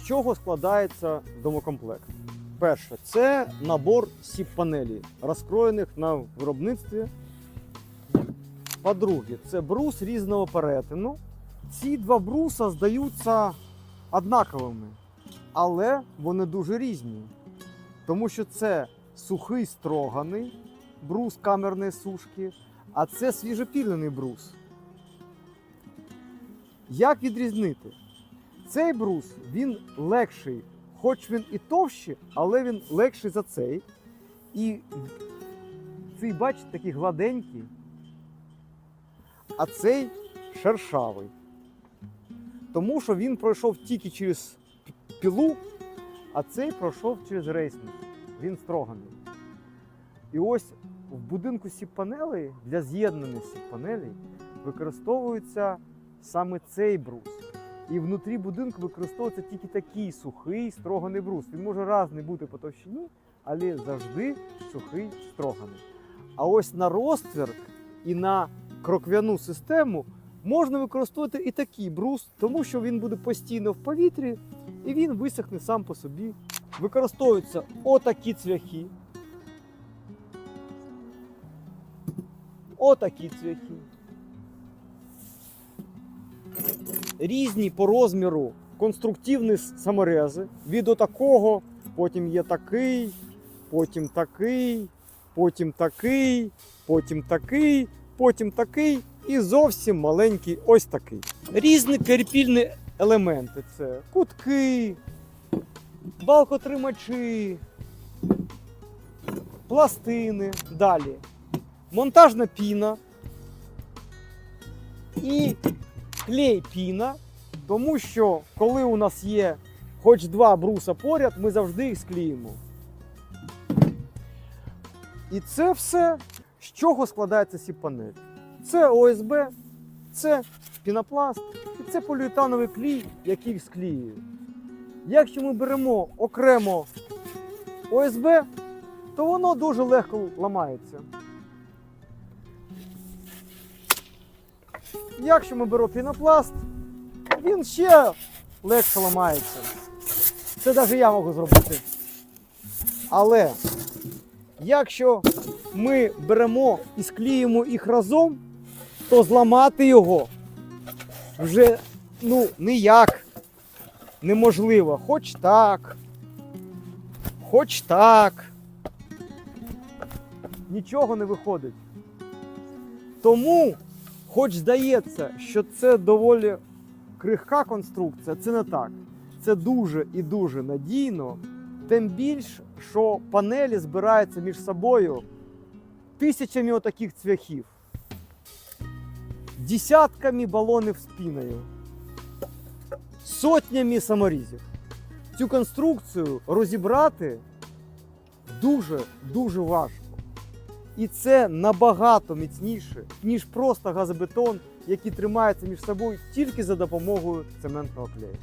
З чого складається домокомплект? Перше, це набор сіп-панелей, розкроєних на виробництві. По-друге, це брус різного перетину. Ці два бруса здаються однаковими, але вони дуже різні. Тому що це сухий строганий брус камерної сушки, а це свіжопілений брус. Як відрізнити? Цей брус він легший, хоч він і товщий, але він легший за цей. І цей, бачите, такий гладенький, а цей шершавий. Тому що він пройшов тільки через пілу, а цей пройшов через рейсинг. Він строганий. І ось в будинку сіп-панелей для з'єднання сіп-панелей використовується саме цей брус. І внутрі будинку використовується тільки такий сухий строганий брус. Він може різний бути по товщині, але завжди сухий строганий. А ось на розтвір і на кроквяну систему можна використовувати і такий брус, тому що він буде постійно в повітрі і він висохне сам по собі. Використовуються отакі цвяхи. Отакі цвяхи. Різні по розміру конструктивні саморези. Від отакого, потім є такий, потім такий, потім такий, потім такий, потім такий і зовсім маленький ось такий. Різні перепільні елементи це кутки, балкотримачі, пластини. Далі. Монтажна піна і клей піна, тому що коли у нас є хоч два бруса поряд, ми завжди їх склеїмо. І це все, з чого складається сіп-панель. Це ОСБ, це пінопласт і це поліуретановий клей, який склеює. Якщо ми беремо окремо ОСБ, то воно дуже легко ламається. Якщо ми беремо пінопласт, він ще легше ламається. Це навіть я можу зробити. Але якщо ми беремо і склеїмо їх разом, то зламати його вже ну, ніяк неможливо. Хоч так, хоч так. Нічого не виходить. Тому, хоч здається, що це доволі крихка конструкція, це не так. Це дуже і дуже надійно. Тим більш, що панелі збираються між собою тисячами отаких цвяхів, десятками балонів з піною, сотнями саморізів. Цю конструкцію розібрати дуже дуже важко. І це набагато міцніше, ніж просто газобетон, який тримається між собою тільки за допомогою цементного клею.